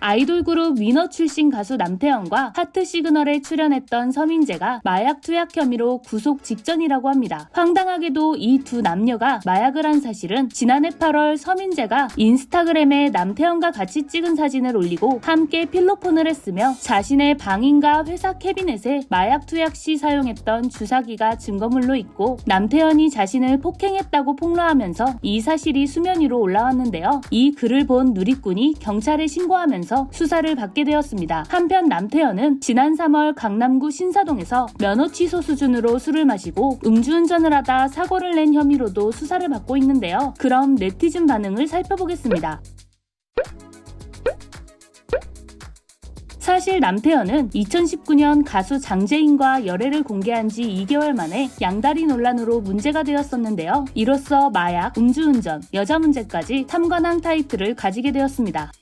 아이돌 그룹 위너 출신 가수 남태현과 하트 시그널에 출연했던 서민재가 마약 투약 혐의로 구속 직전이라고 합니다. 황당하게도 이 두 남녀가 마약을 한 사실은 지난해 8월 서민재가 인스타그램에 남태현과 같이 찍은 사진을 올리고 함께 필로폰을 했으며 자신의 방인가 회사 캐비넷에 마약 투약 시 사용했던 주사기가 증거물로 있고 남태현이 자신을 폭행했다고 폭로하면서 이 사실이 수면 위로 올라왔는데요. 이 글을 본 누리꾼이 경찰에 신고하면서 수사를 받게 되었습니다. 한편 남태현은 지난 3월 강남구 신사동에서 면허 취소 수준으로 술을 마시고 음주운전을 하다 사고를 낸 혐의로도 수사를 받고 있는데요. 그럼 네티즌 반응을 살펴보겠습니다. 사실 남태현은 2019년 가수 장재인과 열애를 공개한 지 2개월 만에 양다리 논란으로 문제가 되었었는데요. 이로써 마약, 음주운전, 여자 문제까지 3관왕 타이틀을 가지게 되었습니다.